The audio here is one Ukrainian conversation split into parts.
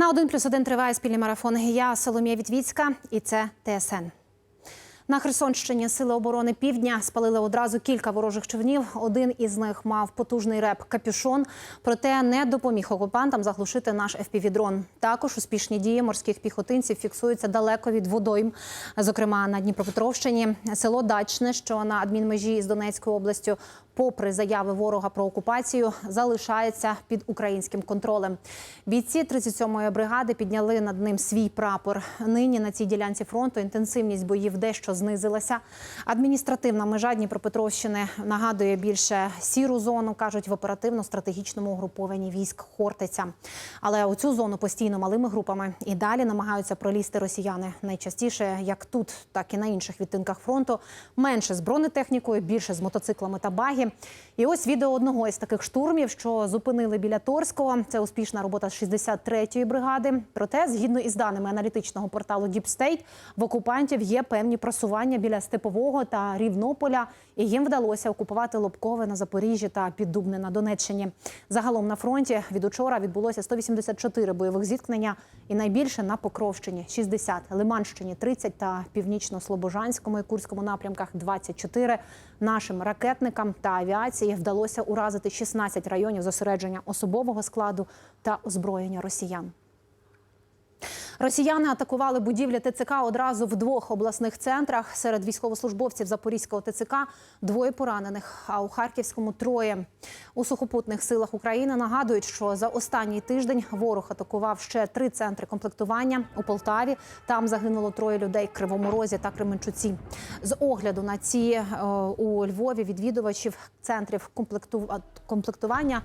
На 1 плюс 1 триває спільний марафон. Я Соломія Вітвіцька і це ТСН. На Херсонщині сили оборони півдня спалили одразу кілька ворожих човнів. Один із них мав потужний реп капюшон, проте не допоміг окупантам заглушити наш FPV-дрон. Також успішні дії морських піхотинців фіксуються далеко від водойм. Зокрема, на Дніпропетровщині село Дачне, що на адмінмежі з Донецькою областю, попри заяви ворога про окупацію, залишається під українським контролем. Бійці 37-ї бригади підняли над ним свій прапор. Нині на цій ділянці фронту інтенсивність боїв дещо знизилася. Адміністративна межа Дніпропетровщини нагадує більше сіру зону, кажуть в оперативно-стратегічному угрупованні військ Хортиця. Але у цю зону постійно малими групами і далі намагаються пролізти росіяни. Найчастіше як тут, так і на інших відтинках фронту. Менше з бронетехнікою, більше з мотоциклами та багі. І ось відео одного із таких штурмів, що зупинили біля Торського. Це успішна робота 63-ї бригади. Проте, згідно із даними аналітичного порталу Deep State, в окупантів є певні просування біля Степового та Рівнополя, і їм вдалося окупувати Лобкове на Запоріжжі та Піддубне на Донеччині. Загалом на фронті від учора відбулося 184 бойових зіткнення, і найбільше на Покровщині 60, Лиманщині 30 та північно-слобожанському і Курському напрямках 24. Нашим ракетникам та авіації вдалося уразити 16 районів зосередження особового складу та озброєння росіян. Росіяни атакували будівлі ТЦК одразу в двох обласних центрах. Серед військовослужбовців Запорізького ТЦК двоє поранених, а у Харківському троє. У сухопутних силах України нагадують, що за останній тиждень ворог атакував ще три центри комплектування у Полтаві. Там загинуло троє людей Кривому Розі та Кременчуці. З огляду на ці е, у Львові відвідувачів центрів комплекту- комплектування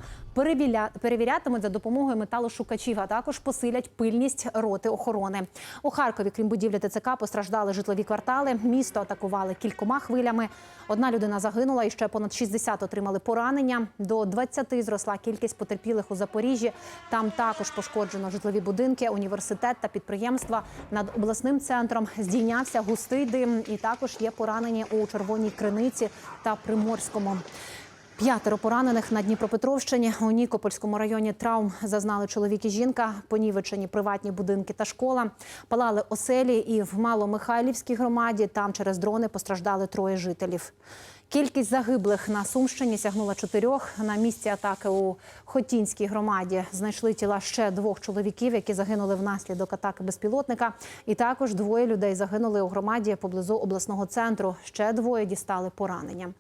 перевірятимуть за допомогою металошукачів, а також посилять пильність роти охорони. У Харкові, крім будівлі ТЦК, постраждали житлові квартали. Місто атакували кількома хвилями. Одна людина загинула і ще понад 60 отримали поранення. До 20 зросла кількість потерпілих у Запоріжжі. Там також пошкоджено житлові будинки, університет та підприємства. Над обласним центром здійнявся густий дим, і також є поранені у Червоній Криниці та Приморському. П'ятеро поранених на Дніпропетровщині у Нікопольському районі травм зазнали чоловік і жінка, понівечені приватні будинки та школа. Палали оселі і в Маломихайлівській громаді. Там через дрони постраждали троє жителів. Кількість загиблих на Сумщині сягнула чотирьох. На місці атаки у Хотінській громаді знайшли тіла ще двох чоловіків, які загинули внаслідок атаки безпілотника. І також двоє людей загинули у громаді поблизу обласного центру. Ще двоє дістали поранення.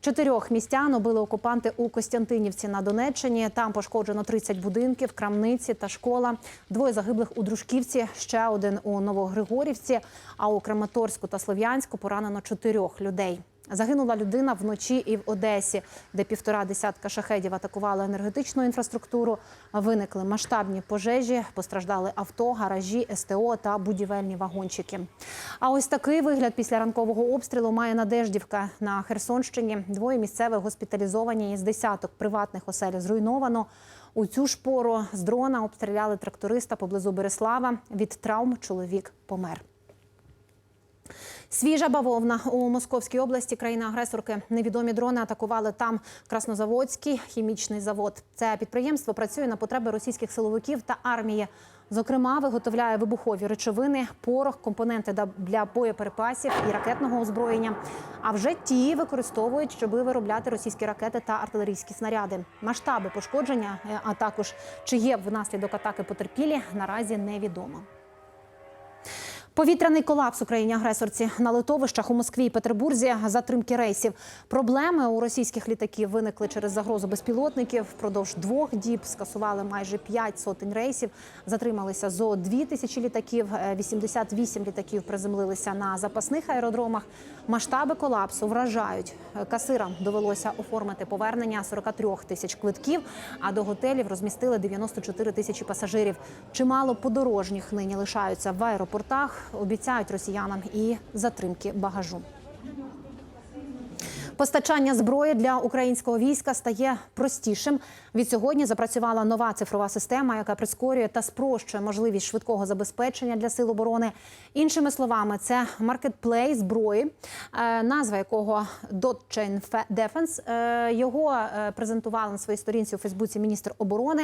Чотирьох містян убили окупанти у Костянтинівці на Донеччині. Там пошкоджено 30 будинків, крамниці та школа. Двоє загиблих у Дружківці, ще один у Новогригорівці. А у Краматорську та Слов'янську поранено чотирьох людей. Загинула людина вночі і в Одесі, де півтора десятка шахедів атакували енергетичну інфраструктуру. Виникли масштабні пожежі, постраждали авто, гаражі, СТО та будівельні вагончики. А ось такий вигляд після ранкового обстрілу має Надеждівка на Херсонщині. Двоє місцевих госпіталізовані із десяток приватних осель зруйновано. У цю ж пору з дрона обстріляли тракториста поблизу Береслава. Від травм чоловік помер. Свіжа бавовна у Московській області країни-агресорки. Невідомі дрони атакували там Краснозаводський хімічний завод. Це підприємство працює на потреби російських силовиків та армії. Зокрема, виготовляє вибухові речовини, порох, компоненти для боєприпасів і ракетного озброєння. А вже ті використовують, щоб виробляти російські ракети та артилерійські снаряди. Масштаби пошкодження, е, а також чи є внаслідок атаки потерпілі, наразі невідомо. Повітряний колапс у країні-агресорці на литовищах у Москві і Петербурзі, затримки рейсів. Проблеми у російських літаків виникли через загрозу безпілотників. Впродовж двох діб скасували майже 5 сотень рейсів. Затрималися зо 2 тисячі літаків. Е, 88 літаків приземлилися на запасних аеродромах. Масштаби колапсу вражають. Е, Касирам довелося оформити повернення 43 тисяч квитків, а до готелів розмістили 94 тисячі пасажирів. Чимало подорожніх нині лишаються в аеропортах. Обіцяють росіянам і затримки багажу. Постачання зброї для українського війська стає простішим. Від сьогодні запрацювала нова цифрова система, яка прискорює та спрощує можливість швидкого забезпечення для сил оборони. Іншими словами, це маркетплей зброї, е, назва якого Dotchain Defense. Е, Його е, презентували на своїй сторінці у Фейсбуці міністр оборони.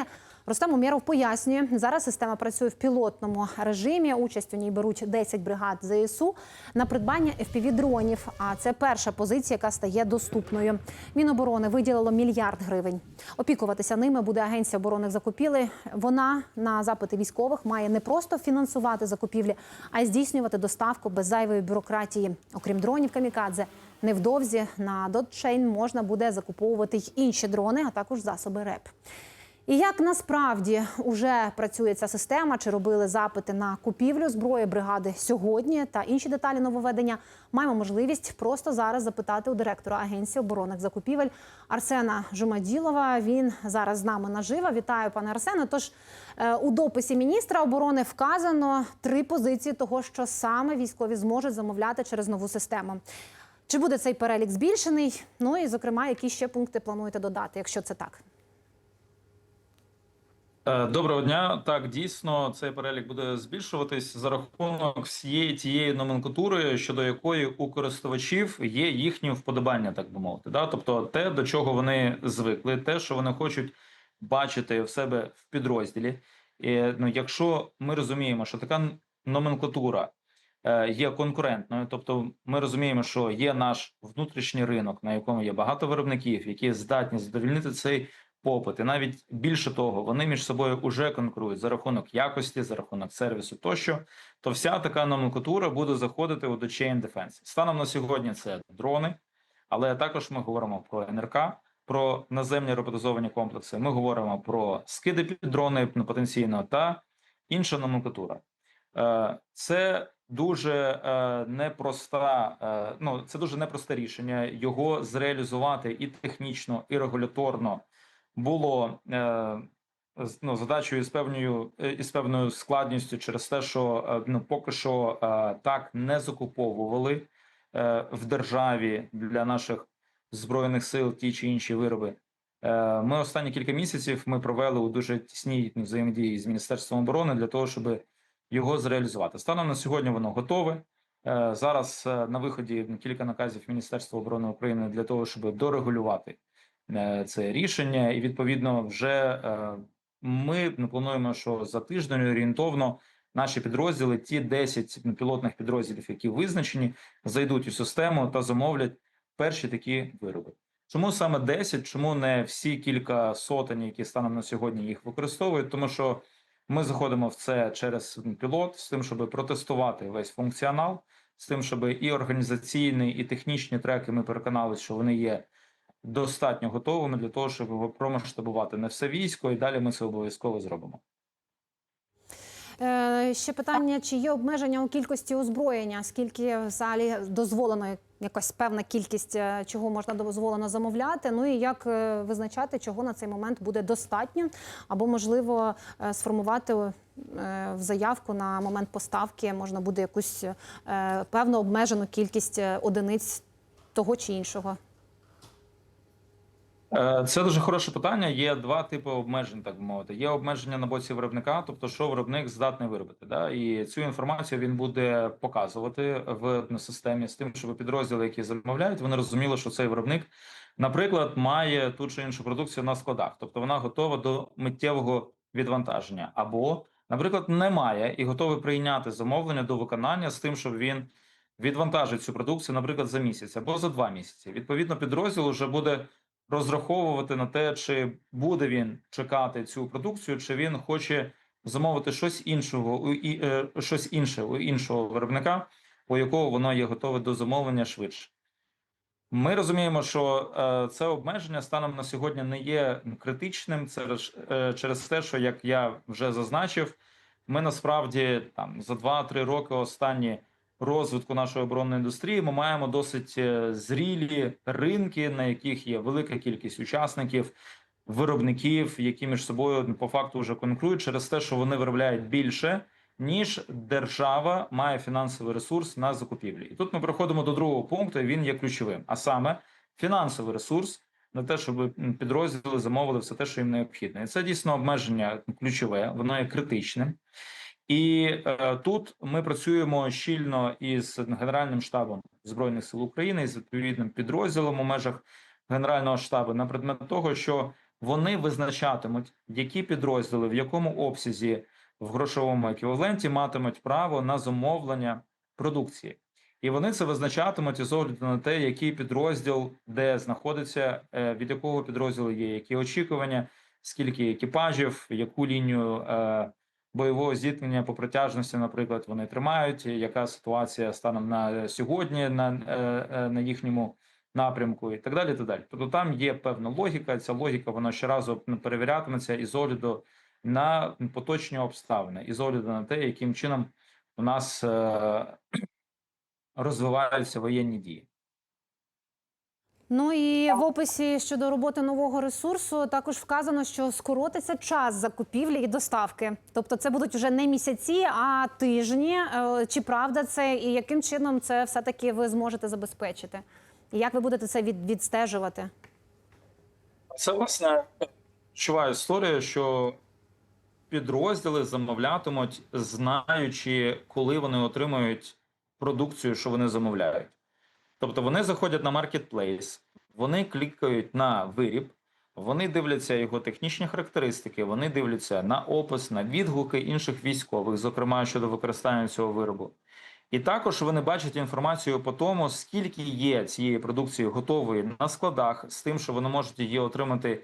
Рустам Умєров пояснює, зараз система працює в пілотному режимі. Участь у ній беруть 10 бригад ЗСУ на придбання FPV-дронів. А це перша позиція, яка стає доступною. Міноборони виділило мільярд гривень. Опікуватися ними буде агенція оборонних закупівель. Вона на запити військових має не просто фінансувати закупівлі, а й здійснювати доставку без зайвої бюрократії. Окрім дронів камікадзе, невдовзі на Dotchain можна буде закуповувати й інші дрони, а також засоби РЕП. І як насправді вже працює ця система, чи робили запити на купівлю зброї бригади сьогодні та інші деталі нововведення, маємо можливість просто зараз запитати у директора агенції оборонних закупівель Арсена Жумаділова. Він зараз з нами наживо. Вітаю, пане Арсене. Тож е, у дописі міністра оборони вказано три позиції того, що саме військові зможуть замовляти через нову систему. Чи буде цей перелік збільшений? Ну і зокрема, які ще пункти плануєте додати, якщо це так? Е, Доброго дня. Так, дійсно, цей перелік буде збільшуватись за рахунок всієї тієї номенклатури, щодо якої у користувачів є їхні вподобання, так би мовити. Да? Тобто, те, до чого вони звикли, те, що вони хочуть бачити в себе в підрозділі. І, ну, якщо ми розуміємо, що така номенклатура е, є конкурентною, тобто ми розуміємо, що є наш внутрішній ринок, на якому є багато виробників, які здатні задовільнити цей попит, і навіть більше того, вони між собою вже конкурують за рахунок якості, за рахунок сервісу тощо. То вся така номенклатура буде заходити у Chain Defense. Станом на сьогодні це дрони, але також ми говоримо про НРК, про наземні роботизовані комплекси. Ми говоримо про скиди під дрони потенційно та інша номенклатура. Е, Це дуже е, непроста, е, ну це дуже непросте рішення. Його зреалізувати і технічно, і регуляторно було е, ну, задачею з певною е, із певною складністю через те, що е, ну поки що так не закуповували в державі для наших збройних сил ті чи інші вироби. Ми останні кілька місяців ми провели у дуже тісній взаємодії з міністерством оборони для того, щоб його зреалізувати. Станом на сьогодні воно готове. Зараз на виході кілька наказів Міністерства оборони України для того, щоб дорегулювати це рішення, і відповідно вже е, ми ну, плануємо, що за тиждень орієнтовно наші підрозділи, ті 10 пілотних підрозділів, які визначені, зайдуть у систему та замовлять перші такі вироби. Чому саме 10? Чому не всі кілька сотень, які станом на сьогодні їх використовують? Тому що ми заходимо в це через пілот з тим, щоб протестувати весь функціонал, з тим, щоб і організаційні, і технічні треки ми переконалися, що вони є достатньо готовими для того, щоб його промасштабувати на все військо, і далі ми це обов'язково зробимо. Е, ще питання: чи є обмеження у кількості озброєння? Скільки взагалі дозволено якась певна кількість, е, чого можна дозволено замовляти? Ну і як е, визначати, чого на цей момент буде достатньо, або можливо е, сформувати в заявку на момент поставки можна буде якусь певну обмежену кількість одиниць того чи іншого? Е, Це дуже хороше питання. Є два типи обмежень, так мовити. Є обмеження на боці виробника, тобто що виробник здатний виробити. Да? І цю інформацію він буде показувати в системі з тим, щоб підрозділи, які замовляють, вони розуміли, що цей виробник, наприклад, має ту чи іншу продукцію на складах, тобто вона готова до миттєвого відвантаження, або, наприклад, немає і готовий прийняти замовлення до виконання з тим, щоб він відвантажить цю продукцію, наприклад, за місяць або за два місяці. Відповідно, підрозділ вже буде розраховувати на те, чи буде він чекати цю продукцію, чи він хоче замовити щось іншого і е, щось інше у іншого виробника, у якого воно є готове до замовлення швидше. Ми розуміємо, що е, це обмеження станом на сьогодні не є критичним через, е, через те, що як я вже зазначив, ми насправді там за 2-3 роки останні розвитку нашої оборонної індустрії ми маємо досить е, зрілі ринки, на яких є велика кількість учасників, виробників, які між собою ну, по факту вже конкурують через те, що вони виробляють більше, ніж держава має фінансовий ресурс на закупівлі. І тут ми переходимо до другого пункту. і Він є ключовим. А саме фінансовий ресурс на те, щоб підрозділи замовили все те, що їм необхідно. І це дійсно обмеження ключове, воно є критичним. І е, тут ми працюємо щільно із Генеральним штабом Збройних сил України із відповідним підрозділом у межах Генерального штабу на предмет того, що вони визначатимуть, які підрозділи в якому обсязі в грошовому еквіваленті матимуть право на замовлення продукції. І вони це визначатимуть із огляду на те, який підрозділ де знаходиться, е, від якого підрозділу є які очікування, скільки екіпажів, яку лінію е, бойового зіткнення по протяжності, наприклад, вони тримають, яка ситуація станом на сьогодні на, е, е, на їхньому напрямку, і так далі. Так далі. Тобто там є певна логіка. Ця логіка вона щоразу перевірятиметься із огляду на поточні обставини, із огляду на те, яким чином у нас е, розвиваються воєнні дії. Ну і в описі щодо роботи нового ресурсу також вказано, що скоротиться час закупівлі і доставки. Тобто, це будуть вже не місяці, а тижні. Е, Чи правда це і яким чином це все таки ви зможете забезпечити? І як ви будете це від, відстежувати? Це власне ключова історія, що підрозділи замовлятимуть, знаючи, коли вони отримують продукцію, що вони замовляють. Тобто вони заходять на маркетплейс, вони клікають на виріб, вони дивляться його технічні характеристики, вони дивляться на опис, на відгуки інших військових, зокрема щодо використання цього виробу. І також вони бачать інформацію по тому, скільки є цієї продукції готової на складах, з тим, що вони можуть її отримати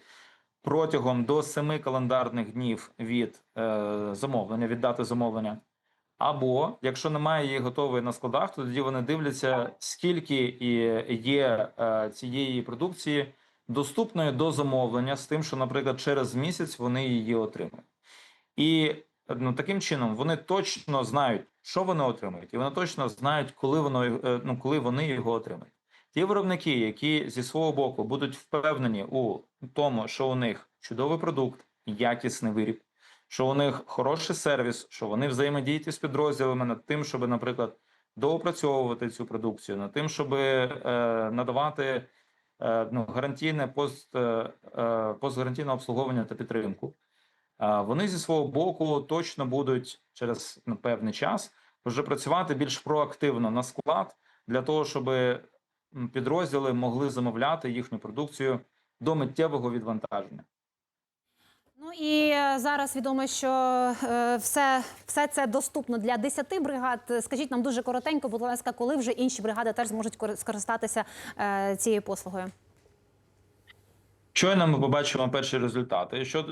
протягом до 7 календарних днів від е, замовлення, від дати замовлення. Або якщо немає її готової на складах, то тоді вони дивляться, скільки є е, цієї продукції доступної до замовлення, з тим, що, наприклад, через місяць вони її отримають. І ну, таким чином вони точно знають, що вони отримують, і вони точно знають, коли воно е, ну, коли вони його отримають. Ті виробники, які зі свого боку будуть впевнені у тому, що у них чудовий продукт, якісний виріб, що у них хороший сервіс, що вони взаємодіють із підрозділами над тим, щоб, наприклад, доопрацьовувати цю продукцію, над тим, щоб е, надавати е, ну, гарантійне пост, е, е, постгарантійне обслуговування та підтримку. Е, вони зі свого боку точно будуть через ну, певний час вже працювати більш проактивно на склад для того, щоб підрозділи могли замовляти їхню продукцію до миттєвого відвантаження. Ну і е, зараз відомо, що е, все, все це доступно для 10 бригад. Скажіть нам дуже коротенько, будь ласка, коли вже інші бригади теж зможуть кори- скористатися е, цією послугою? Щойно ми побачимо перші результати. Що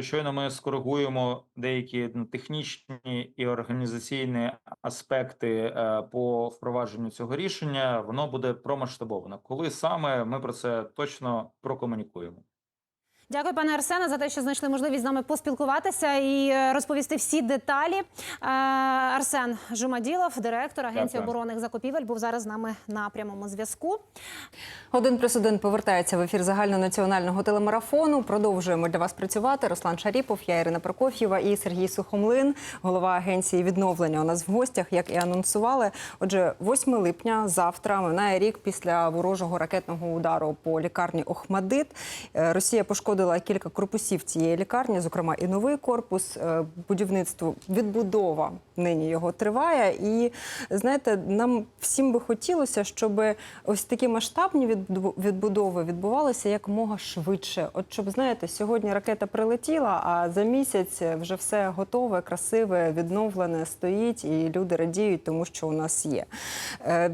щойно ми скоригуємо деякі ну, технічні і організаційні аспекти по впровадженню цього рішення, воно буде промасштабовано. Коли саме ми про це точно прокомунікуємо. Дякую, пане Арсене, за те, що знайшли можливість з нами поспілкуватися і е, розповісти всі деталі. Е, Арсен Жумаділов, директор Агенції Дякую. оборонних закупівель, був зараз з нами на прямому зв'язку. Один плюс один повертається в ефір загальнонаціонального телемарафону. Продовжуємо для вас працювати. Руслан Шаріпов, я Ірина Прокоф'єва і Сергій Сухомлин, голова агенції відновлення. У нас в гостях, як і анонсували. Отже, 8 липня, завтра минає рік після ворожого ракетного удару по лікарні Охмадит. Е, Росія пошкодила кілька корпусів цієї лікарні, зокрема і новий корпус. Е, Будівництво відбудова нині його триває. І знаєте, нам всім би хотілося, щоб ось такі масштабні відбудови відбувалися якомога швидше. От щоб знаєте, сьогодні ракета прилетіла, а за місяць вже все готове, красиве, відновлене стоїть, і люди радіють, тому що у нас є. Е,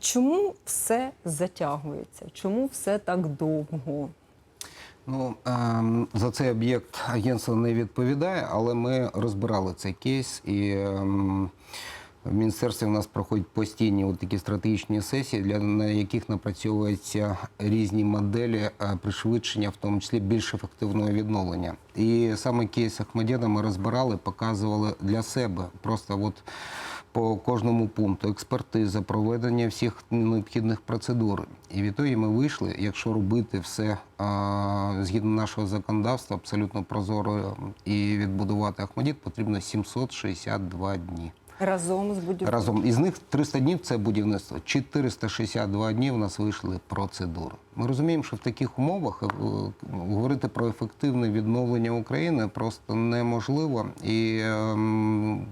Чому все затягується? Чому все так довго? Ну ем, за цей об'єкт агентство не відповідає, але ми розбирали цей кейс і. ем, в міністерстві у нас проходять постійні от такі стратегічні сесії, для на яких напрацьовуються різні моделі е, пришвидшення, в тому числі більш ефективного відновлення. І саме кейс Ахмадєда ми розбирали, показували для себе просто от по кожному пункту експертиза, проведення всіх необхідних процедур. І відтоді ми вийшли, якщо робити все згідно нашого законодавства, абсолютно прозоро і відбудувати Ахмадіт, потрібно 762 дні. Разом з будівлею. Разом із них 300 днів це будівництво. 462 дні в нас вийшли процедури. Ми розуміємо, що в таких умовах е, говорити про ефективне відновлення України просто неможливо. І ем,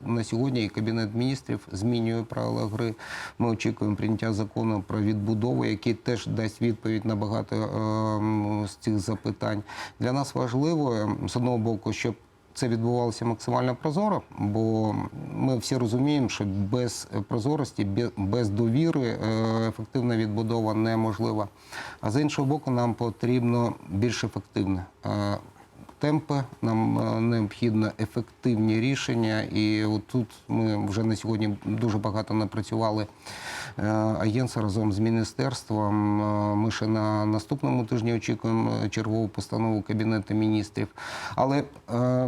на сьогодні і Кабінет міністрів змінює правила гри. Ми очікуємо прийняття закону про відбудову, який теж дасть відповідь на багато ем, з цих запитань. Для нас важливо ем, з одного боку, щоб це відбувалося максимально прозоро, бо ми всі розуміємо, що без прозорості, без довіри е, ефективна відбудова неможлива. А з іншого боку, нам потрібно більш ефективне. Темпи нам е, необхідно ефективні рішення, і от тут ми вже на сьогодні дуже багато напрацювали е, агентство разом з міністерством. Е, Ми ще на наступному тижні очікуємо чергову постанову Кабінету міністрів. Але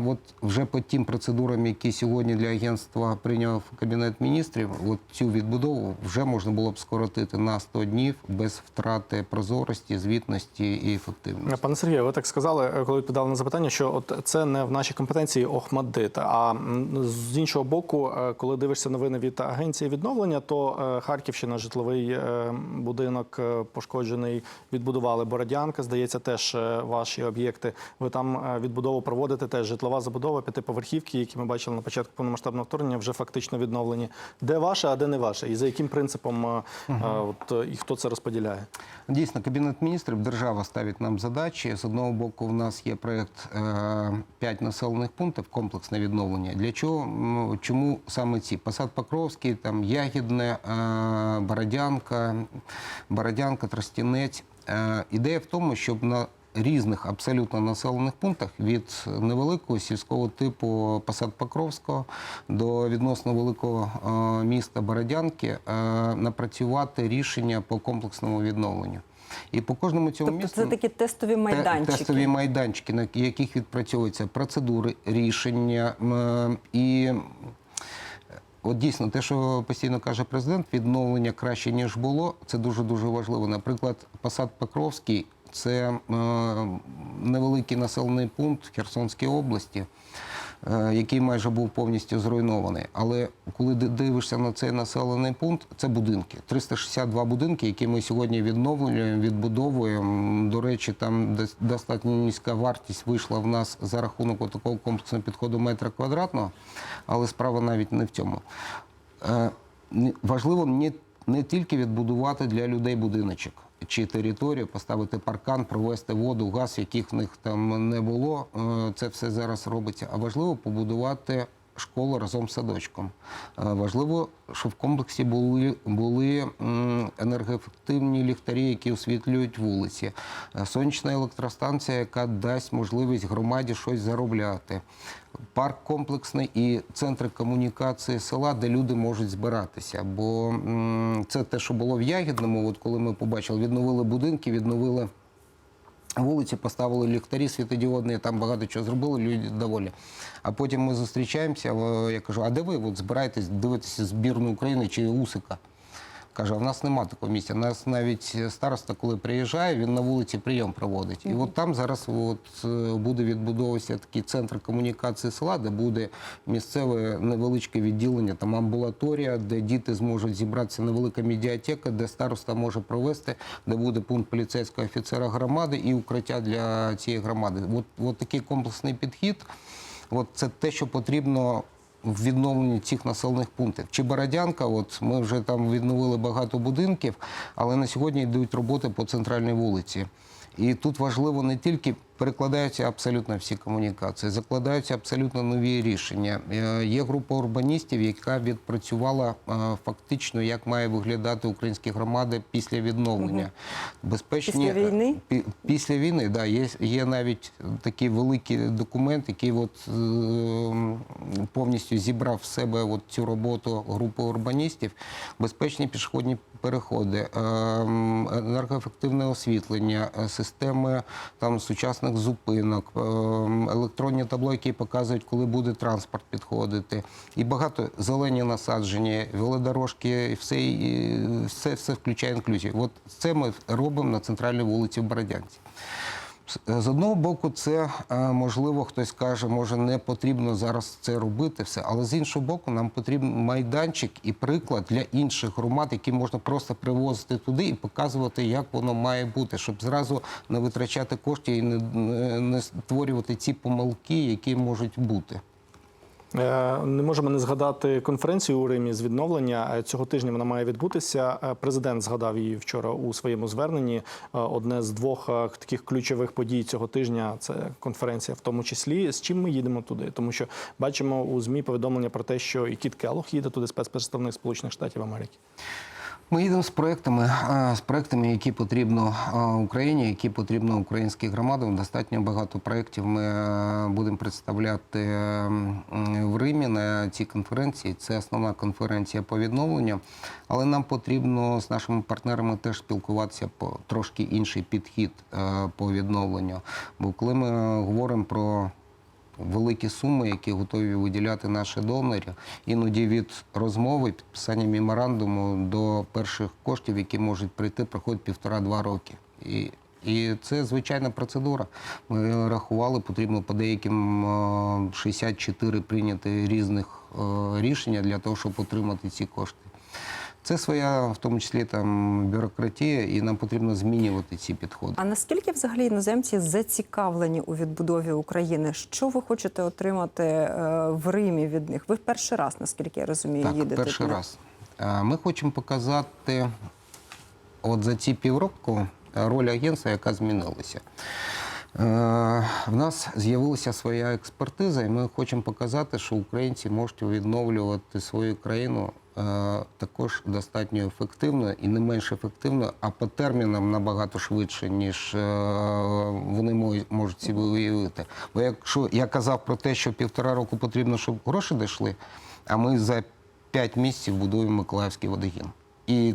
от вже по тим процедурам, які сьогодні для агентства прийняв Кабінет міністрів, от цю відбудову вже можна було б скоротити на 100 днів без втрати прозорості, звітності і ефективності. Пане Сергію, ви так сказали, коли відповідали на запитання, що от це не в нашій компетенції Охмаддит. А з іншого боку, е, коли дивишся новини від агенції відновлення, то е, Харківщина, житловий е, будинок пошкоджений, відбудували Бородянка. Здається, теж ваші об'єкти. Ви там відбудову проводите. Теж житлова забудова, п'ятиповерхівки, які ми бачили на початку повномасштабного вторгнення, вже фактично відновлені. Де ваше, а де не ваше? І за яким принципом е, от, і хто це розподіляє? Дійсно, Кабінет міністрів, держава ставить нам задачі. З одного боку, в нас є проєкт 5 населених пунктів, комплексне відновлення. Для чого? Ну, Чому саме ці? Посад Покровський, там Ягідне, е, Бородянка, Бородянка, Тростянець. Е, Ідея в тому, щоб на різних абсолютно населених пунктах від невеликого сільського типу Посад Покровського до відносно великого е, міста Бородянки е, напрацювати рішення по комплексному відновленню. І по кожному цьому Тобто місту це такі тестові майданчики. тестові майданчики, на яких відпрацьовуються процедури, рішення і. От дійсно, те, що постійно каже президент, відновлення краще ніж було, це дуже дуже важливо. Наприклад, посад Покровський це е, невеликий населений пункт в Херсонській області, е, який майже був повністю зруйнований. Але коли дивишся на цей населений пункт, це будинки. 362 будинки, які ми сьогодні відновлюємо, відбудовуємо. До речі, там дос- достатньо низька вартість вийшла в нас за рахунок такого комплексного підходу метра квадратного, але справа навіть не в цьому. Е, Важливо не тільки відбудувати для людей будиночок чи територію, поставити паркан, провести воду, газ, яких в них там не було. Е, Це все зараз робиться. А важливо побудувати школу разом з садочком. Е, Важливо, щоб в комплексі були, були енергоефективні ліхтарі, які освітлюють вулиці, Е, сонячна електростанція, яка дасть можливість громаді щось заробляти. Парк комплексний і центри комунікації села, де люди можуть збиратися. Бо це те, що було в Ягідному, от коли ми побачили, відновили будинки, відновили вулиці, поставили ліхтарі світодіодні, там багато чого зробили, люди доволі. А потім ми зустрічаємося, я кажу, а де ви от збираєтесь дивитися збірну України чи Усика? Каже, а в нас нема такого місця. У нас навіть староста, коли приїжджає, він на вулиці прийом проводить. І от там зараз от, е, буде відбудовуватися такий центр комунікації села, де буде місцеве невеличке відділення, там амбулаторія, де діти зможуть зібратися невелика медіатека, де староста може провести, де буде пункт поліцейського офіцера громади і укриття для цієї громади. От, от такий комплексний підхід. От це те, що потрібно відновленні цих населених пунктів. Чи Бородянка, от ми вже там відновили багато будинків, але на сьогодні йдуть роботи по центральній вулиці. І тут важливо не тільки перекладаються абсолютно всі комунікації, закладаються абсолютно нові рішення. Е, Є група урбаністів, яка відпрацювала е, фактично, як має виглядати українські громади після відновлення. Безпечні Після війни? Після війни, да, є, є навіть такий великий документ, який от, е, повністю зібрав в себе от цю роботу групи урбаністів. Безпечні пішохідні переходи, е, енергоефективне освітлення, е, системи там, сучасних зупинок, е, електронні табло, які показують, коли буде транспорт підходити. І багато зелені насадження, велодорожки, і все, все, все включає інклюзію. От це ми робимо на центральній вулиці в Бородянці. З- З одного боку, це е, можливо, хтось каже, може не потрібно зараз це робити все. Але з іншого боку, нам потрібен майданчик і приклад для інших громад, які можна просто привозити туди і показувати, як воно має бути, щоб зразу не витрачати кошти і не, не створювати ці помилки, які можуть бути. Е, Не можемо не згадати конференцію у Римі з відновлення. Е, Цього тижня вона має відбутися. Е, Президент згадав її вчора у своєму зверненні. Одне з двох таких ключових подій цього тижня це конференція, в тому числі. З чим ми їдемо туди? Тому що бачимо у ЗМІ повідомлення про те, що і Кіт Келлог їде туди спецпредставник Сполучених Штатів Америки. Ми їдемо з проектами, з проектами, які потрібно Україні, які потрібно українським громадам. Достатньо багато проєктів ми е, будемо представляти е, в Римі на цій конференції. Це основна конференція по відновленню, але нам потрібно з нашими партнерами теж спілкуватися по трошки інший підхід е, по відновленню. Бо коли ми говоримо про великі суми, які готові виділяти наші донори, іноді від розмови, підписання меморандуму до перших коштів, які можуть прийти, проходить півтора-два роки. І, і це звичайна процедура. Ми рахували, потрібно по деяким е, 64 прийняти різних е, рішення для того, щоб отримати ці кошти. Це своя, в тому числі там бюрократія, і нам потрібно змінювати ці підходи. А наскільки взагалі іноземці зацікавлені у відбудові України? Що ви хочете отримати е, в Римі від них? Ви перший раз, наскільки я розумію, Так, їдете перший туди. раз. Ми хочемо показати от за ці півроку е, роль агентства, яка змінилася. Е, В нас з'явилася своя експертиза, і ми хочемо показати, що українці можуть відновлювати свою країну також достатньо ефективно і не менш ефективно, а по термінам набагато швидше, ніж е, вони мо- можуть собі уявити. Бо якщо я казав про те, що півтора року потрібно, щоб гроші дійшли, а ми за п'ять місяців будуємо Миколаївський водогін. І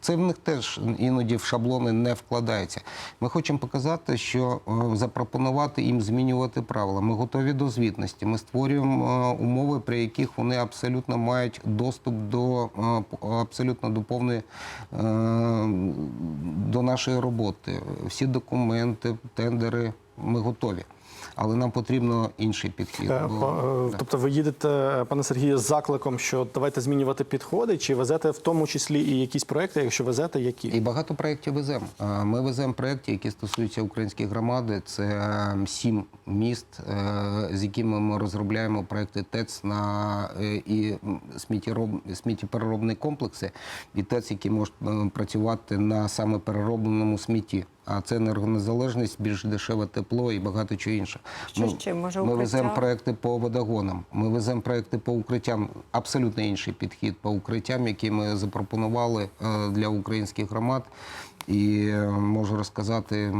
це в них теж іноді в шаблони не вкладається. Ми хочемо показати, що е, запропонувати їм змінювати правила. Ми готові до звітності. Ми створюємо е, умови, при яких вони абсолютно мають доступ до е, абсолютно до повної до нашої роботи. Всі документи, тендери. Ми готові. Але нам потрібно інший підхід. Е, бо- е. Тобто ви їдете, е, пане Сергію, з закликом, що давайте змінювати підходи, чи везете в тому числі і якісь проекти, якщо везете, які? І багато проєктів веземо. Ми веземо проєкти, які стосуються української громади. Це е, сім міст, з якими ми розробляємо проєкти ТЕЦ на і сміттєпереробні комплекси, і ТЕЦ, які можуть е, працювати на саме переробленому смітті. А це енергонезалежність, більш дешеве тепло і багато чого інше. Що ще? Може, ми веземо проекти по водогонам. Ми веземо проекти по укриттям. Абсолютно інший підхід по укриттям, які ми запропонували е, для українських громад. І е, можу розказати,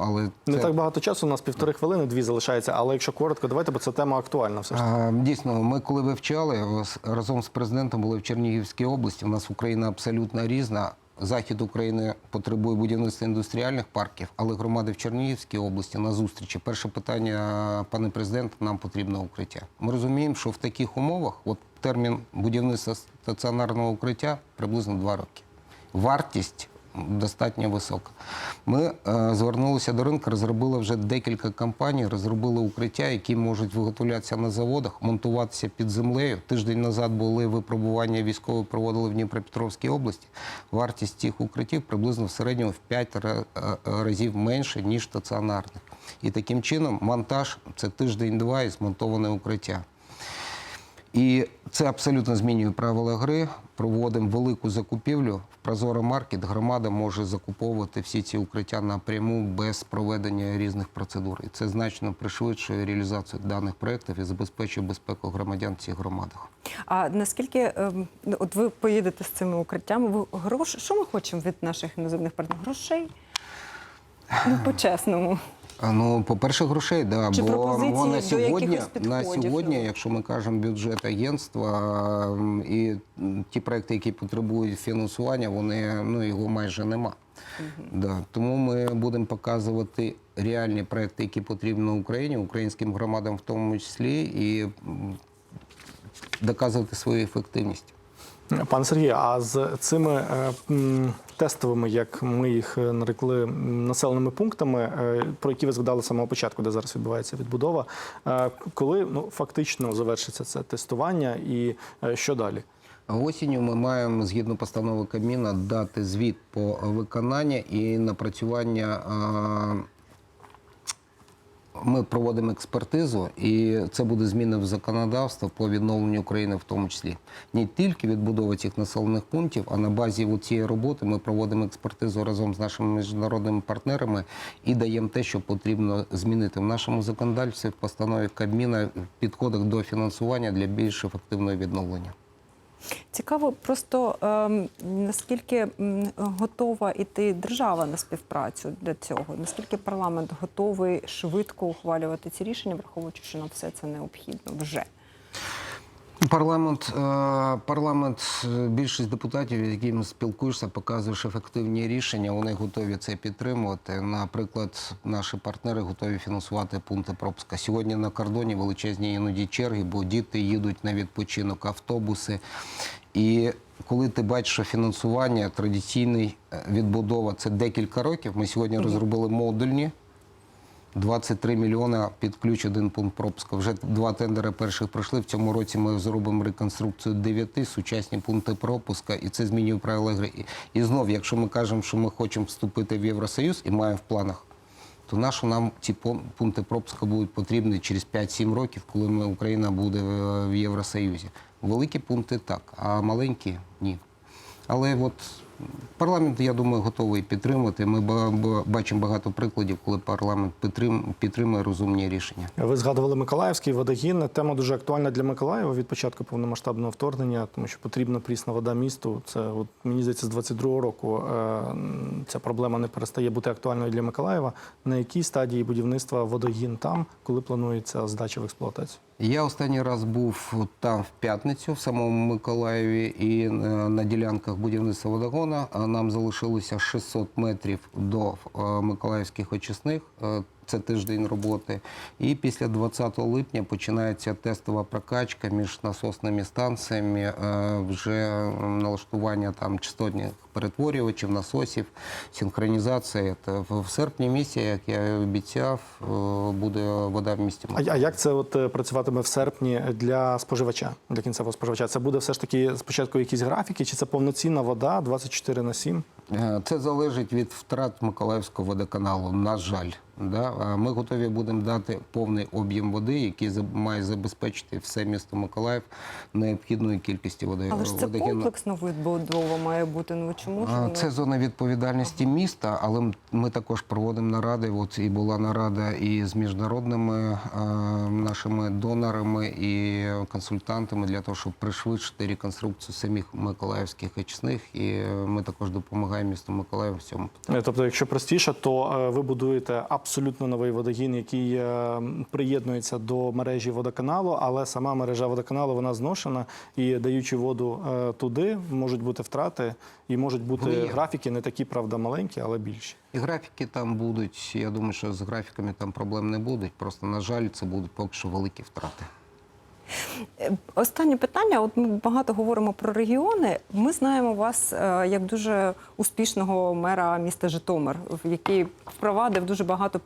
але Не так багато часу, у нас півтори хвилини, дві залишається, але якщо коротко, давайте, бо ця тема актуальна все ж таки. А, Дійсно, ми коли вивчали разом з президентом були в Чернігівській області. У нас Україна абсолютно різна. Захід України потребує будівництва індустріальних парків, але громади в Чернігівській області на зустрічі. Перше питання, пане президент, нам потрібно укриття. Ми розуміємо, що в таких умовах от термін будівництва стаціонарного укриття приблизно два роки. Вартість достатньо висока. Ми е, звернулися до ринку, розробили вже декілька компаній, розробили укриття, які можуть виготовлятися на заводах, монтуватися під землею. Тиждень назад були випробування військові проводили в Дніпропетровській області. Вартість цих укриттів приблизно в середньому в 5 е, разів менше, ніж стаціонарних. І таким чином монтаж це тиждень-два і змонтоване укриття. І це абсолютно змінює правила гри. Проводимо велику закупівлю. В Прозоро Маркет громада може закуповувати всі ці укриття напряму без проведення різних процедур. І це значно пришвидшує реалізацію даних проєктів і забезпечує безпеку громадян в цих громадах. А наскільки ем, от ви поїдете з цими укриттями? Ви грош... Що ми хочемо від наших іноземних партнерів? Грошей? Ну, по-чесному. А, Ну, по-перше, грошей, да, Чи бо пропозиції на сьогодні, на сьогодні, якщо ми кажемо бюджет агентства і ті проекти, які потребують фінансування, вони ну його майже нема. Да. Тому ми будемо показувати реальні проекти, які потрібні Україні, українським громадам в тому числі, і доказувати свою ефективність. Пане Сергію, а з цими е, тестовими, як ми їх е, нарекли, населеними пунктами, е, про які ви згадали з самого початку, де зараз відбувається відбудова, коли ну фактично завершиться це тестування, і що далі? Осінню ми маємо згідно постанови Кабміна дати звіт по виконанню і напрацювання. Ми проводимо експертизу, і це буде зміни в законодавство по відновленню України, в тому числі не тільки відбудова цих населених пунктів, а на базі цієї роботи ми проводимо експертизу разом з нашими міжнародними партнерами і даємо те, що потрібно змінити в нашому законодавстві, в постанові Кабміна, в підходах до фінансування для більш ефективного відновлення. Цікаво, просто ем, наскільки готова іти держава на співпрацю для цього? Наскільки парламент готовий швидко ухвалювати ці рішення, враховуючи, що нам все це необхідно вже? Парламент, е, парламент, е, більшість депутатів, з якими спілкуєшся, показуєш ефективні рішення. Вони готові це підтримувати. Наприклад, наші партнери готові фінансувати пункти пропуска. Сьогодні на кордоні величезні іноді черги, бо діти їдуть на відпочинок, автобуси. І коли ти бачиш, що фінансування традиційний е, відбудова це декілька років. Ми сьогодні розробили модульні. 23 мільйони під ключ один пункт пропуску. Вже два тендери перших пройшли. В цьому році ми зробимо реконструкцію 9 сучасні пункти пропуска, і це змінює правила гри. І- знов, якщо ми кажемо, що ми хочемо вступити в Євросоюз і маємо в планах, то нащо нам ці пункти пропуска будуть потрібні через 5-7 років, коли ми, Україна буде в Євросоюзі. Великі пункти так, а маленькі ні. Але от парламент, я думаю, готовий підтримувати. Ми ба- ба- бачимо багато прикладів, коли парламент підтримує розумні рішення. Ви згадували Миколаївський водогін. Тема дуже актуальна для Миколаєва від початку повномасштабного вторгнення, тому що потрібна прісна вода місту. Це от мені здається, з 22-го року е, ця проблема не перестає бути актуальною для Миколаєва. На якій стадії будівництва водогін там, коли планується здача в експлуатацію? Я останній раз був там в п'ятницю, в самому Миколаєві, і е, на ділянках будівництва водогона е, нам залишилося 600 метрів до е, миколаївських очисних. Це тиждень роботи. І після 20 липня починається тестова прокачка між насосними станціями, е, вже налаштування там частотних перетворювачів, насосів, синхронізація. В серпні місяці, як я обіцяв, е, буде вода в місті. А, а як це от е, працюватиме в серпні для споживача, для кінцевого споживача? Це буде все ж таки спочатку якісь графіки, чи це повноцінна вода 24 на 7? Е, Це залежить від втрат Миколаївського водоканалу, на жаль. Да? Ми готові будемо дати повний об'єм води, який має забезпечити все місто Миколаїв необхідною кількістю води. Але ж це комплексно відбудова має бути. Ну чому ж воно- Це зона відповідальності міста, але ми також проводимо наради. От і була нарада і з міжнародними е, нашими донорами і консультантами для того, щоб пришвидшити реконструкцію самих миколаївських очисних. І е, ми також допомагаємо місту Миколаїв в цьому питанні. Е, Тобто, якщо простіше, то е, ви будуєте абсолютно новий водогін, який е, приєднується до мережі водоканалу, але сама мережа водоканалу вона зношена і даючи воду туди, можуть бути втрати і можуть бути є. графіки не такі, правда, маленькі, але більші. І графіки там будуть. Я думаю, що з графіками там проблем не будуть. Просто на жаль, це будуть поки що великі втрати. Останнє питання. От ми багато говоримо про регіони. Ми знаємо вас е, як дуже успішного мера міста Житомир, який впровадив дуже багато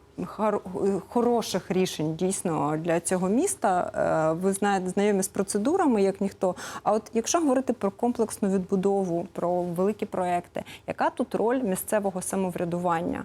хороших рішень дійсно для цього міста. Е, Ви знаєте, знайомі з процедурами, як ніхто. А от якщо говорити про комплексну відбудову, про великі проекти, яка тут роль місцевого самоврядування?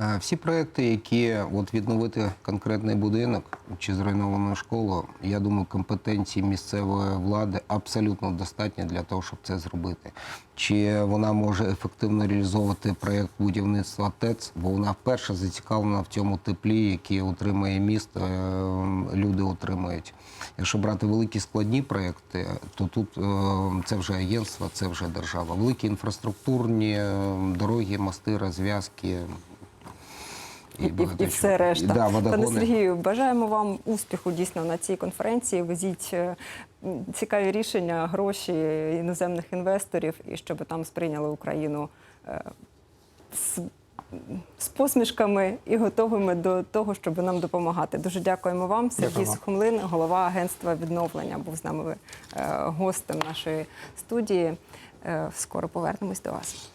Е, Всі проекти, які от відновити конкретний будинок чи зруйновану школу, я думаю, компетенції місцевої влади абсолютно достатньо для того, щоб це зробити. Чи вона може ефективно реалізовувати проєкт будівництва ТЕЦ, бо вона вперше зацікавлена в цьому теплі, який отримує місто, е, люди отримують. Якщо брати великі складні проєкти, то тут е, це вже агентство, це вже держава. Великі інфраструктурні дороги, мости, розв'язки. І, і, і все решта. Да, Пане. Сергію, бажаємо вам успіху дійсно на цій конференції. Везіть е, цікаві рішення, гроші іноземних інвесторів, і щоб там сприйняли Україну е, з з посмішками і готовими до того, щоб нам допомагати. Дуже дякуємо вам. Сергій Сухомлин, голова агентства відновлення, був з нами е, гостем нашої студії. Скоро повернемось до вас.